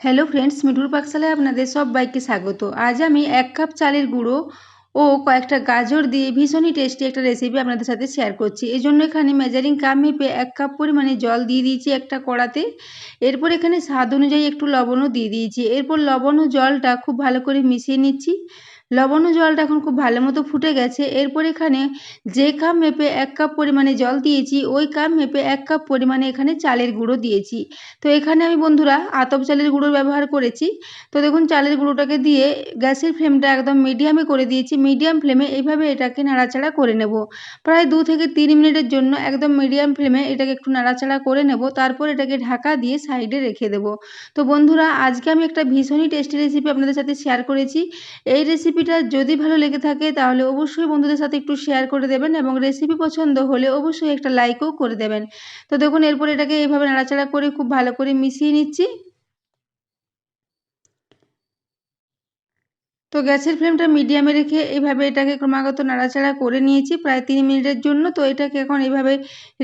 Hello friends মিঠুর পাকশালায় আপনাদের সব বাইককে স্বাগত। আজ আমি এক কাপ চালের গুঁড়ো ও কয়েকটা গাজর দিয়ে ভীষণই টেস্টি একটা রেসিপি আপনাদের সাথে শেয়ার করছি। এই জন্য এখানে মেজারিং কাপ মেপে এক কাপ পরিমাণে জল দিয়ে দিয়েছি একটা কড়াতে। এরপর এখানে স্বাদ অনুযায়ী একটু লবণও দিয়ে দিয়েছি। এরপর লবণ ও জলটা খুব ভালো করে মিশিয়ে নিচ্ছি। লবণ জলটা এখন খুব ভালো মতো ফুটে গেছে। এরপর এখানে যে কাপ মেপে এক কাপ পরিমাণে জল দিয়েছি, ওই কাপ মেপে এক কাপ পরিমাণে এখানে চালের গুঁড়ো দিয়েছি। তো এখানে আমি বন্ধুরা আতপ চালের গুঁড়োর ব্যবহার করেছি। তো দেখুন, চালের গুঁড়োটাকে দিয়ে গ্যাসের ফ্লেমটা একদম মিডিয়ামে করে দিয়েছি। মিডিয়াম ফ্লেমে এইভাবে এটাকে নাড়াচাড়া করে নেব। প্রায় দু থেকে তিন মিনিটের জন্য একদম মিডিয়াম ফ্লেমে এটাকে একটু নাড়াচাড়া করে নেব। তারপর এটাকে ঢাকা দিয়ে সাইডে রেখে দেব। তো বন্ধুরা, আজকে আমি একটা ভীষণই টেস্টি রেসিপি আপনাদের সাথে শেয়ার করেছি। এই রেসিপিটা যদি ভালো লেগে থাকে, তাহলে অবশ্যই বন্ধুদের সাথে একটু শেয়ার করে দেবেন এবং রেসিপি পছন্দ হলে অবশ্যই একটা লাইকও করে দেবেন। তো দেখুন, এরপর এটাকে এইভাবে নাড়াচাড়া করে খুব ভালো করে মিশিয়ে নিচ্ছি। তো গ্যাসের ফ্লেমটা মিডিয়ামে রেখে এইভাবে এটাকে ক্রমাগত নাড়াচাড়া করে নিয়েছি, প্রায় তিন মিনিটের জন্য। তো এটাকে এখন এইভাবে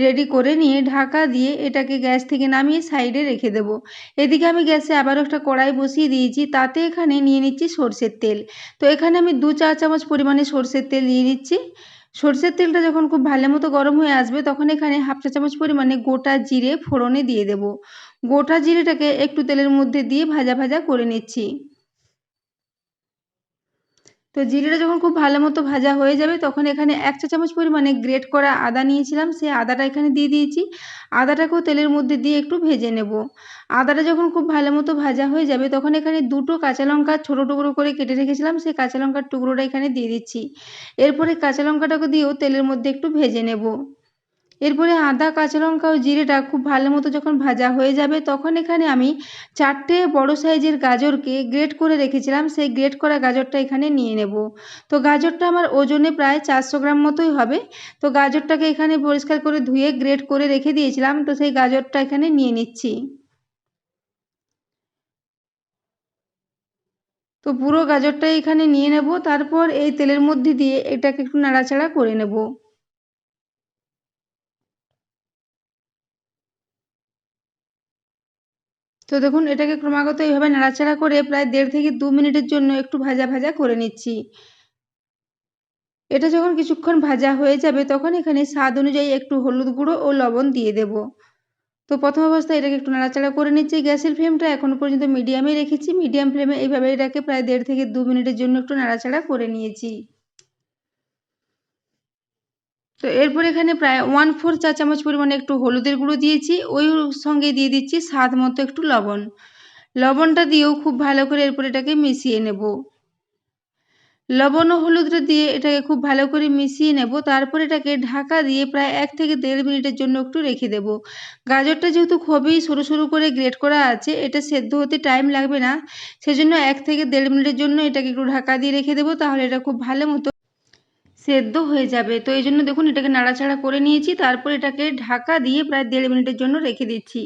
রেডি করে নিয়ে ঢাকা দিয়ে এটাকে গ্যাস থেকে নামিয়ে সাইডে রেখে দেব। এদিকে আমি গ্যাসে আবারও একটা কড়াই বসিয়ে দিয়েছি, তাতে এখানে নিয়ে নিচ্ছি সর্ষের তেল। তো এখানে আমি দু চা চামচ পরিমাণে সর্ষের তেল দিয়ে নিচ্ছি। সর্ষের তেলটা যখন খুব ভালো মতো গরম হয়ে আসবে, তখন এখানে হাফ চা চামচ পরিমাণে গোটা জিরে ফোড়নে দিয়ে দেব। গোটা জিরেটাকে একটু তেলের মধ্যে দিয়ে ভাজা ভাজা করে নিচ্ছি। তো জিরেটা যখন খুব ভালো মতো ভাজা হয়ে যাবে, তখন এখানে এক চা চামচ পরিমাণে গ্রেট করা আদা নিয়েছিলাম। সে আদাটা এখানে দিয়ে দিয়েছি। আদাটাকেও তেলের মধ্যে দিয়ে একটু ভেজে নেব। আদাটা যখন খুব ভালো মতো ভাজা হয়ে যাবে, তখন এখানে দুটো কাঁচা লঙ্কা ছোটো টুকরো করে কেটে রেখেছিলাম। সেই কাঁচা লঙ্কার টুকরোটা এখানে দিয়ে দিচ্ছি। এরপরে কাঁচা লঙ্কাটাকে দিয়েও তেলের মধ্যে একটু ভেজে নেব। এরপরে আদা, কাঁচা লঙ্কা ও জিরেটা খুব ভালো মতো যখন ভাজা হয়ে যাবে, তখন এখানে আমি চারটে বড় সাইজের গাজরকে গ্রেট করে রেখেছিলাম। সেই গ্রেট করা গাজরটা এখানে নিয়ে নেব। তো গাজরটা আমার ওজনে প্রায় চারশো গ্রাম মতোই হবে। তো গাজরটাকে এখানে পরিষ্কার করে ধুয়ে গ্রেট করে রেখে দিয়েছিলাম। তো সেই গাজরটা এখানে নিয়ে নিচ্ছি। তো পুরো গাজরটা এখানে নিয়ে নেব। তারপর এই তেলের মধ্যে দিয়ে এটাকে একটু নাড়াচাড়া করে নেব। তো দেখুন, এটাকে ক্রমাগত এইভাবে নাড়াচাড়া করে প্রায় দেড় থেকে দু মিনিটের জন্য একটু ভাজা ভাজা করে নিচ্ছি। এটা যখন কিছুক্ষণ ভাজা হয়ে যাবে, তখন এখানে স্বাদ অনুযায়ী একটু হলুদ গুঁড়ো ও লবণ দিয়ে দেব। তো প্রথম অবস্থায় এটাকে একটু নাড়াচাড়া করে নিচ্ছি। গ্যাসের ফ্লেমটা এখনও পর্যন্ত মিডিয়ামে রেখেছি। মিডিয়াম ফ্লেমে এইভাবে এটাকে প্রায় দেড় থেকে দু মিনিটের জন্য একটু নাড়াচাড়া করে নিয়েছি। তো এরপর এখানে প্রায় ওয়ান ফোর চা চামচ পরিমাণে একটু হলুদের গুঁড়ো দিয়েছি। ওই সঙ্গে দিয়ে দিচ্ছি স্বাদ মতো একটু লবণ। লবণটা দিয়েও খুব ভালো করে এরপর এটাকে মিশিয়ে নেব। লবণ ও হলুদটা দিয়ে এটাকে খুব ভালো করে মিশিয়ে নেব। তারপর এটাকে ঢাকা দিয়ে প্রায় এক থেকে দেড় মিনিটের জন্য একটু রেখে দেব। গাজরটা যেহেতু খুবই সরু সরু করে গ্রেট করা আছে, এটা সেদ্ধ হতে টাইম লাগবে না। সেজন্য এক থেকে দেড় মিনিটের জন্য এটাকে একটু ঢাকা দিয়ে রেখে দেবো। তাহলে এটা খুব ভালো মতো সেদ্ধ হয়ে যাবে। তো এই জন্য দেখুন, এটাকে নাড়াচাড়া করে নিয়েছি। তারপর এটাকে ঢাকা দিয়ে প্রায় দেড় মিনিটের জন্য রেখে দিচ্ছি।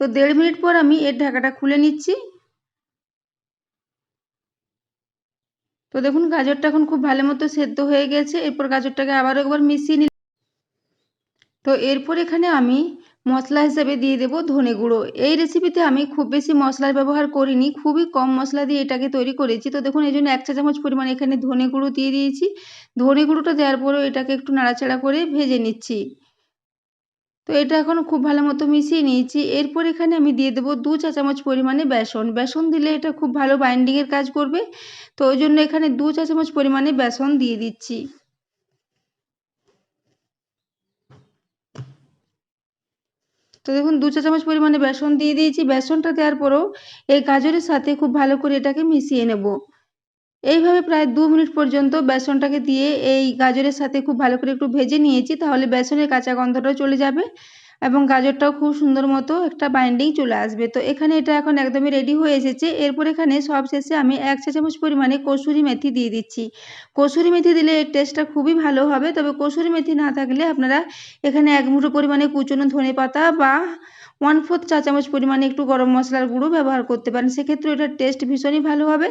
তো দেড় মিনিট পর আমি এর ঢাকাটা খুলে নিচ্ছি। তো দেখুন, গাজরটা এখন খুব ভালো মতো সেদ্ধ হয়ে গেছে। এরপর গাজরটাকে আবারও একবার মিশিয়ে নিলাম। তো এরপর এখানে আমি মশলা হিসেবে দিয়ে দেবো ধনে গুঁড়ো। এই রেসিপিতে আমি খুব বেশি মশলার ব্যবহার করিনি, খুবই কম মশলা দিয়ে এটাকে তৈরি করেছি। তো দেখুন, এই জন্য এক চা চামচ পরিমাণ এখানে ধনে গুঁড়ো দিয়ে দিয়েছি। ধনে গুঁড়োটা দেওয়ার পরেও এটাকে একটু নাড়াচাড়া করে ভেজে নিচ্ছি। তো এটা এখন খুব ভালো মতো মিশিয়ে নিয়েছি। এরপর এখানে আমি দিয়ে দেবো দু চা চামচ পরিমাণে বেসন। বেসন দিলে এটা খুব ভালো বাইন্ডিংয়ের কাজ করবে। তো ওই জন্য এখানে দু চা চামচ পরিমাণে বেসন দিয়ে দিচ্ছি। তো দেখুন, দু চা চামচ পরিমাণে বেসন দিয়ে দিয়েছি। বেসনটা দেওয়ার পরেও এই গাজরের সাথে খুব ভালো করে এটাকে মিশিয়ে নেব। এইভাবে প্রায় দু মিনিট পর্যন্ত বেসনটাকে দিয়ে এই গাজরের সাথে খুব ভালো করে একটু ভেজে নিয়েছি, তাহলে বেসনের কাঁচা গন্ধটাও চলে যাবে। এবং গাজরটাও খুব সুন্দর মতো একটা বাইন্ডিং চলে আসবে। তো এখানে এটা এখন একদমই রেডি হয়ে এসেছে। এরপর এখানে সব শেষে আমি এক চা চামচ পরিমাণে কসুরি মেথি দিয়ে দিচ্ছি। কসুরি মেথি দিলে এর টেস্টটা খুবই ভালো হবে। তবে কসুরি মেথি না থাকলে আপনারা এখানে এক মুঠো পরিমাণে কুচনো ধনে পাতা বা ওয়ান ফোর্থ চা চামচ পরিমাণে একটু গরম মশলার গুঁড়ো ব্যবহার করতে পারেন। সেক্ষেত্রে এটার টেস্ট ভীষণই ভালো হবে।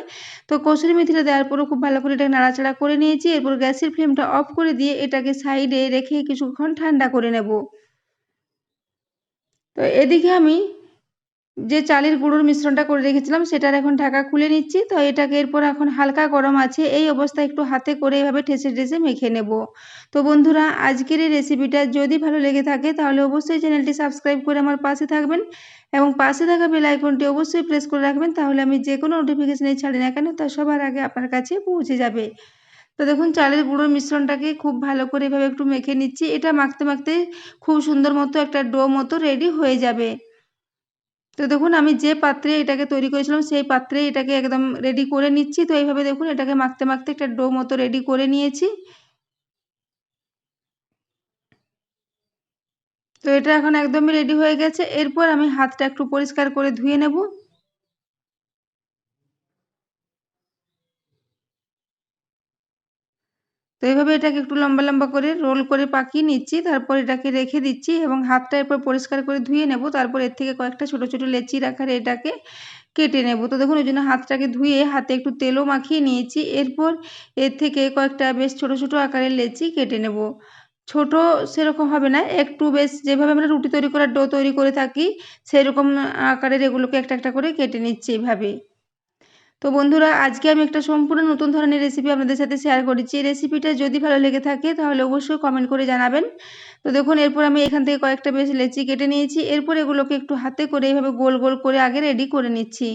তো কসুরি মেথিটা দেওয়ার পরও খুব ভালো করে এটাকে নাড়াচাড়া করে নিয়েছি। এরপর গ্যাসের ফ্লেমটা অফ করে দিয়ে এটাকে সাইডে রেখে কিছুক্ষণ ঠান্ডা করে নেব। তো এদিকে আমি যে চালের গুঁড়োর মিশ্রণটা করে রেখেছিলাম, সেটার এখন ঢাকা খুলে নিচ্ছি। তো এটাকে এরপর এখন হালকা গরম আছে, এই অবস্থায় একটু হাতে করে এভাবে ঠেসে ঠেসে মেখে নেব। তো বন্ধুরা, আজকের এই রেসিপিটা যদি ভালো লেগে থাকে, তাহলে অবশ্যই চ্যানেলটি সাবস্ক্রাইব করে আমার পাশে থাকবেন এবং পাশে থাকা বেল আইকনটি অবশ্যই প্রেস করে রাখবেন, তাহলে আমি যে কোনো নোটিফিকেশানে ছাড়ি না কেন, তা সবার আগে আপনার কাছে পৌঁছে যাবে। তো দেখুন, চালের গুঁড়োর মিশ্রণটাকে খুব ভালো করে এভাবে একটু মেখে নিচ্ছি। এটা মাখতে মাখতে খুব সুন্দর মতো একটা ডো মতো রেডি হয়ে যাবে। তো দেখুন, আমি যে পাত্রে এটাকে তৈরি করেছিলাম, সেই পাত্রে এটাকে একদম রেডি করে নিচ্ছি। তো এইভাবে দেখুন, এটাকে মাখতে মাখতে একটা ডো মতো রেডি করে নিয়েছি। তো এটা এখন একদমই রেডি হয়ে গেছে। এরপর আমি হাতটা একটু পরিষ্কার করে ধুয়ে নেব। তো এইভাবে এটাকে একটু লম্বা লম্বা করে রোল করে পাকিয়ে নিচ্ছি, তারপর এটাকে রেখে দিচ্ছি এবং হাতটা এরপর পরিষ্কার করে ধুয়ে নেব। তারপর এর থেকে কয়েকটা ছোট ছোট লেচি রাখার এটাকে কেটে নেব। তো দেখুন ওই জন্য হাতটাকে ধুয়ে হাতে একটু তেলও মাখিয়ে নিয়েছি। এরপর এর থেকে কয়েকটা বেশ ছোট ছোট আকারের লেচি কেটে নেব। ছোট সেরকম হবে না, একটু বেশ যেভাবে আমরা রুটি তৈরি করার ডো তৈরি করে থাকি, সেরকম আকারের এগুলোকে একটা একটা করে কেটে নিচ্ছি এইভাবে তো বন্ধুরা, আজকে আমি একটা সম্পূর্ণ নতুন ধরনের রেসিপি আপনাদের সাথে শেয়ার করেছি। এই রেসিপিটা যদি ভালো লেগে থাকে, তাহলে অবশ্যই কমেন্ট করে জানাবেন। তো দেখুন, এরপর আমি এখান থেকে কয়েকটা বেশ লেচি কেটে নিয়েছি। এরপর এগুলোকে একটু হাতে করে এইভাবে গোল গোল করে আগে রেডি করে নিচ্ছি।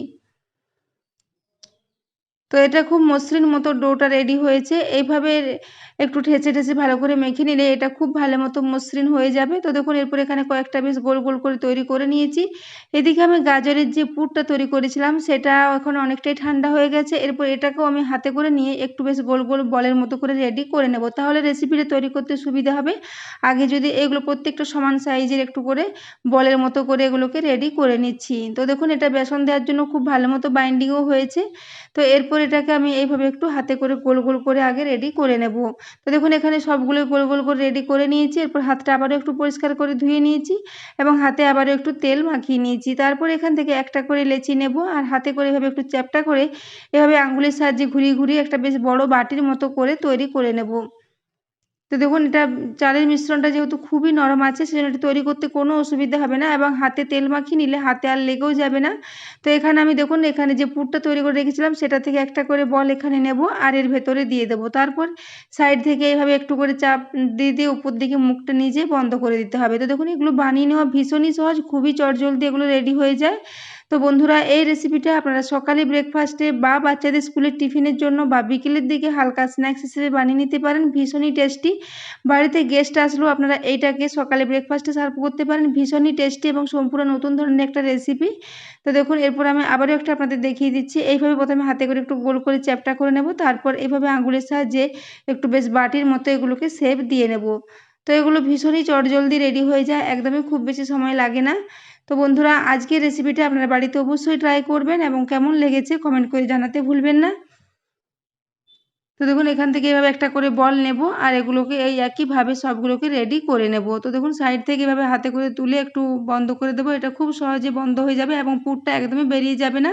তো এটা খুব মসৃণ মতো ডোটা রেডি হয়েছে। এইভাবে একটু ঠেসে ঠেসে ভালো করে মেখে নিলে এটা খুব ভালো মতো মসৃণ হয়ে যাবে। তো দেখুন, এরপর এখানে কয়েকটা বেশ গোল গোল করে তৈরি করে নিয়েছি। এদিকে আমি গাজরের যে পুরটা তৈরি করেছিলাম, সেটা এখন অনেকটাই ঠান্ডা হয়ে গেছে। এরপর এটাকেও আমি হাতে করে নিয়ে একটু বেশ গোল গোল বলের মতো করে রেডি করে নেব। তাহলে রেসিপিটা তৈরি করতে সুবিধা হবে। আগে যদি এগুলো প্রত্যেকটা সমান সাইজের একটু করে বলের মতো করে এগুলোকে রেডি করে নিচ্ছি। তো দেখুন, এটা বেসন দেওয়ার জন্য খুব ভালো মতো বাইন্ডিংও হয়েছে। তো এরপর এটাকে আমি এইভাবে একটু হাতে করে গোল গোল করে আগে রেডি করে নেব। তো দেখুন, এখানে সবগুলোই গোল গোল করে রেডি করে নিয়েছি। এরপর হাতটা আবারও একটু পরিষ্কার করে ধুয়ে নিয়েছি এবং হাতে আবারও একটু তেল মাখিয়ে নিয়েছি। তারপর এখান থেকে একটা করে লেচি নেব আর হাতে করে এভাবে একটু চ্যাপটা করে এভাবে আঙুলের সাহায্যে ঘুরিয়ে ঘুরিয়ে একটা বেশ বড় বাটির মতো করে তৈরি করে নেব। তো দেখুন, এটা চালের মিশ্রণটা যেহেতু খুবই নরম আছে, সেজন্য এটা তৈরি করতে কোনো অসুবিধা হবে না এবং হাতে তেল মাখিয়ে নিলে হাতে আর লেগেও যাবে না। তো এখানে আমি দেখুন, এখানে যে পুরটা তৈরি করে রেখেছিলাম, সেটা থেকে একটা করে বল এখানে নেব আর এর ভেতরে দিয়ে দেবো। তারপর সাইড থেকে এইভাবে একটু করে চাপ দিয়ে দিয়ে উপর দিকে মুখটা নিজে বন্ধ করে দিতে হবে। তো দেখুন, এগুলো বানিয়ে নেওয়া ভীষণই সহজ, খুবই চটজলদি এগুলো রেডি হয়ে যায়। তো বন্ধুরা, এই রেসিপিটা আপনারা সকালে ব্রেকফাস্টে বা বাচ্চাদের স্কুলের টিফিনের জন্য বা বিকেলের দিকে হালকা স্ন্যাক্স হিসেবে বানিয়ে নিতে পারেন। ভীষণই টেস্টি বাড়িতে গেস্ট আসলেও আপনারা এইটাকে সকালে ব্রেকফাস্টে সার্ভ করতে পারেন। ভীষণই টেস্টি এবং সম্পূর্ণ নতুন ধরনের একটা রেসিপি তো দেখুন, এরপর আমি আবারও একটা আপনাদের দেখিয়ে দিচ্ছি। এইভাবে প্রথমে হাতে করে একটু গোল করে চ্যাপটা করে নেব। তারপর এইভাবে আঙুলের সাহায্যে একটু বেশ বাটির মতো এগুলোকে শেপ দিয়ে নেব। তো এগুলো ভীষণই চটজলদি রেডি হয়ে যায়। একদমই খুব বেশি সময় লাগে না। তো বন্ধুরা, আজকের রেসিপিটা আপনারা বাড়িতে অবশ্যই ট্রাই করবেন এবং কেমন লেগেছে কমেন্ট করে জানাতে ভুলবেন না। তো দেখুন, এখান থেকে এভাবে একটা করে বল নেব আর এগুলোকে এই একইভাবে সবগুলোকে রেডি করে নেব। তো দেখুন সাইড থেকে এভাবে হাতে করে তুলে একটু বন্ধ করে দেবো। এটা খুব সহজে বন্ধ হয়ে যাবে এবং পুরটা একদমই বেরিয়ে যাবে না।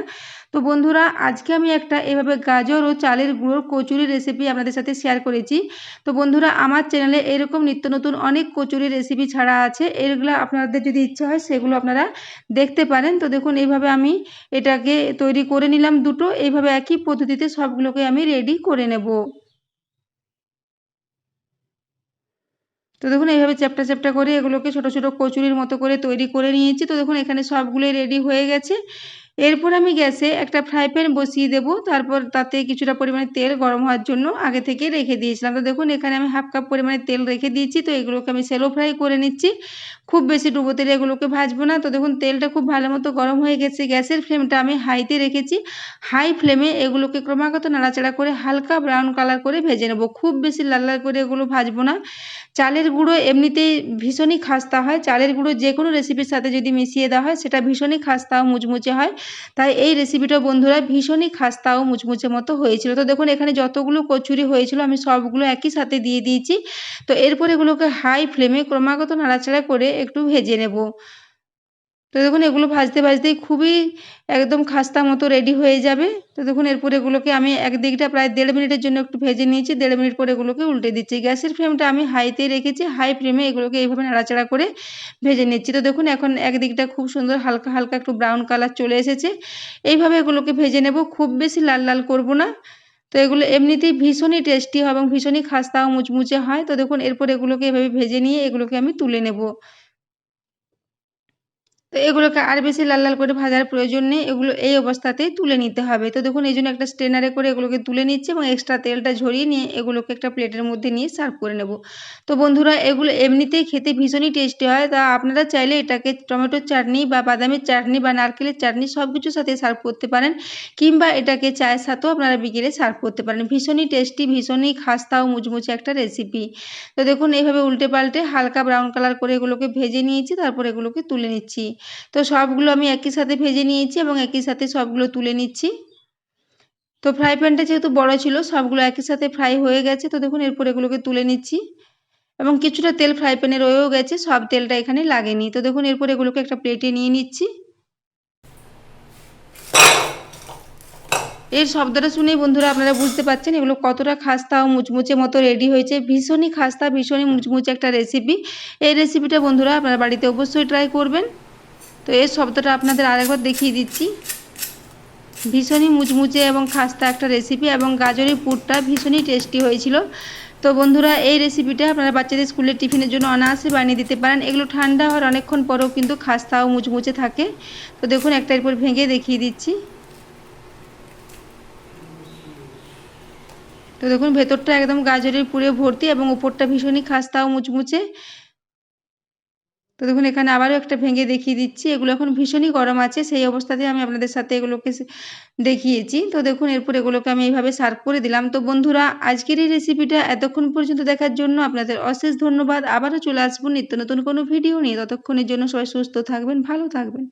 তো বন্ধুরা, আজকে আমি একটা এভাবে গাজর ও চালের গুঁড়োর কচুরি রেসিপি আপনাদের সাথে শেয়ার করেছি। তো বন্ধুরা, আমার চ্যানেলে এরকম নিত্য নতুন অনেক কচুরি রেসিপি ছাড়া আছে। এগুলো আপনাদের যদি ইচ্ছা হয়, সেগুলো আপনারা দেখতে পারেন। তো দেখুন এইভাবে আমি এটাকে তৈরি করে নিলাম দুটো। এইভাবে একই পদ্ধতিতে সবগুলোকে আমি রেডি করে নেব। তো দেখুন এইভাবে চ্যাপটা চ্যাপটা করে এগুলোকে ছোট ছোট কচুরির মতো করে তৈরি করে নিয়েছি। তো দেখুন, এখানে সবগুলোই রেডি হয়ে গেছে। এরপর আমি গ্যাসে একটা ফ্রাই প্যান বসিয়ে দেবো। তারপর তাতে কিছুটা পরিমাণে তেল গরম হওয়ার জন্য আগে থেকে রেখে দিয়েছিলাম। তো দেখুন, এখানে আমি হাফ কাপ পরিমাণে তেল রেখে দিয়েছি। তো এগুলোকে আমি সেলো ফ্রাই করে নিচ্ছি। খুব বেশি ডুবো তেলে এগুলোকে ভাজবো না। তো দেখুন, তেলটা খুব ভালো মতো গরম হয়ে গেছে। গ্যাসের ফ্লেমটা আমি হাইতে রেখেছি। হাই ফ্লেমে এগুলোকে ক্রমাগত নাড়াচাড়া করে হালকা ব্রাউন কালার করে ভেজে নেব। খুব বেশি লাল লাল করে এগুলো ভাজবো না। চালের গুঁড়ো এমনিতেই ভীষণই খাস্তা হয়। চালের গুঁড়ো যে কোনো রেসিপির সাথে যদি মিশিয়ে দেওয়া হয়, সেটা ভীষণই খাস্তা ও মুচমুচে হয়। তাই এই রেসিপিটা বন্ধুরা ভীষণই খাস্তা ও মুচমুচে মতো হয়েছিল। তো দেখুন, এখানে যতগুলো কচুরি হয়েছিল, আমি সবগুলো একই সাথে দিয়ে দিয়েছি। তো এরপর এগুলোকে হাই ফ্লেমে ক্রমাগত নাড়াচাড়া করে একটু ভেজে নেব। তো দেখুন, এগুলো ভাজতে, ভাজতেই খুবই একদম খাস্তা মতো রেডি হয়ে যাবে। তো দেখুন, এরপর এগুলোকে আমি একদিকটা প্রায় দেড় মিনিটের জন্য একটু ভেজে নিয়েছি। দেড় মিনিট পরে এগুলোকে উল্টে দিচ্ছি। গ্যাসের ফ্লেমটা আমি হাইতে রেখেছি, হাই ফ্লেমে এগুলোকে এইভাবে নাড়াচাড়া করে ভেজে নিচ্ছি। তো দেখুন, এখন একদিকটা খুব সুন্দর হালকা হালকা একটু ব্রাউন কালার চলে এসেছে। এইভাবে এগুলোকে ভেজে নেব, খুব বেশি লাল লাল করব না। তো এগুলো এমনিতেই ভীষণই টেস্টি হয় এবং ভীষণই খাস্তা ও মুচমুচে হয়। তো দেখুন, এরপর এগুলোকে এভাবে ভেজে নিয়ে এগুলোকে আমি তুলে নেব। তো এগুলোকে আর বেশি লাল লাল করে ভাজার প্রয়োজন নেই। এগুলো এই অবস্থাতেই তুলে নিতে হবে। তো দেখুন, এই জন্য একটা স্ট্রেনারে করে এগুলোকে তুলে নিচ্ছে এবং এক্সট্রা তেলটা ঝরিয়ে নিয়ে এগুলোকে একটা প্লেটের মধ্যে নিয়ে সার্ভ করে নেব। তো বন্ধুরা, এগুলো এমনিতেই খেতে ভীষণই টেস্টি হয়। তা আপনারা চাইলে এটাকে টমেটোর চাটনি বা বাদামের চাটনি বা নারকেলের চাটনি সব কিছুর সাথে সার্ভ করতে পারেন। কিংবা এটাকে চায়ের সাথেও আপনারা বিকেলে সার্ভ করতে পারেন। ভীষণই টেস্টি ভীষণই খাস্তা ও মুচমুচে একটা রেসিপি তো দেখুন, এইভাবে উল্টে পাল্টে হালকা ব্রাউন কালার করে এগুলোকে ভেজে নিয়েছি, তারপর এগুলোকে তুলে নিচ্ছি। তো সবগুলো আমি একই সাথে ভেজে নিয়েছি এবং একই সাথে সবগুলো তুলে নিচ্ছি। তো ফ্রাই প্যানটা যেহেতু বড় ছিল, সবগুলো একই সাথে ফ্রাই হয়ে গেছে। তো দেখুন, এরপর এগুলোকে তুলে নিচ্ছি। এবং কিছুটা তেল ফ্রাই প্যানে রয়েও গেছে, সব তেলটা এখানে লাগেনি। তো দেখুন, এরপর এগুলোকে একটা প্লেটে নিয়ে নিচ্ছি। এর শব্দটা শুনেই বন্ধুরা আপনারা বুঝতে পারছেন, এগুলো কতটা খাস্তা ও মুচমুচে মতো রেডি হয়েছে। ভীষণই খাস্তা, ভীষণই মুচমুচে একটা রেসিপি এই রেসিপিটা বন্ধুরা আপনারা বাড়িতে অবশ্যই ট্রাই করবেন। তো এই শব্দটা আপনাদের আরেকবার দেখিয়ে দিচ্ছি। ভীষণই মুচমুচে এবং খাস্তা একটা রেসিপি এবং গাজরের পুরটা ভীষণই টেস্টি হয়েছিল। তো বন্ধুরা, এই রেসিপিটা আপনারা বাচ্চাদের স্কুলের টিফিনের জন্য অনায়াসে বানিয়ে দিতে পারেন। এগুলো ঠান্ডা হওয়ার অনেকক্ষণ পরেও কিন্তু খাস্তা ও মুচমুচে থাকে। তো দেখুন, একটা এরপর ভেঙে দেখিয়ে দিচ্ছি। তো দেখুন, ভেতরটা একদম গাজরের পুরে ভর্তি এবং উপরটা ভীষণই খাস্তা ও মুচমুচে। তো দেখুন, এখানে আবারও একটা ভেঙে দেখিয়ে দিচ্ছি। এগুলো এখন ভীষণই গরম আছে, সেই অবস্থাতে আমি আপনাদের সাথে এগুলোকে দেখিয়েছি। তো দেখুন, এরপর এগুলোকে আমি এইভাবে সার্ভ করে দিলাম। তো বন্ধুরা, আজকের এই রেসিপিটা এতক্ষণ পর্যন্ত দেখার জন্য আপনাদের অশেষ ধন্যবাদ। আবারও চলে আসব নিত্য নতুন কোনো ভিডিও নিয়ে। ততক্ষণের জন্য সবাই সুস্থ থাকবেন, ভালো থাকবেন।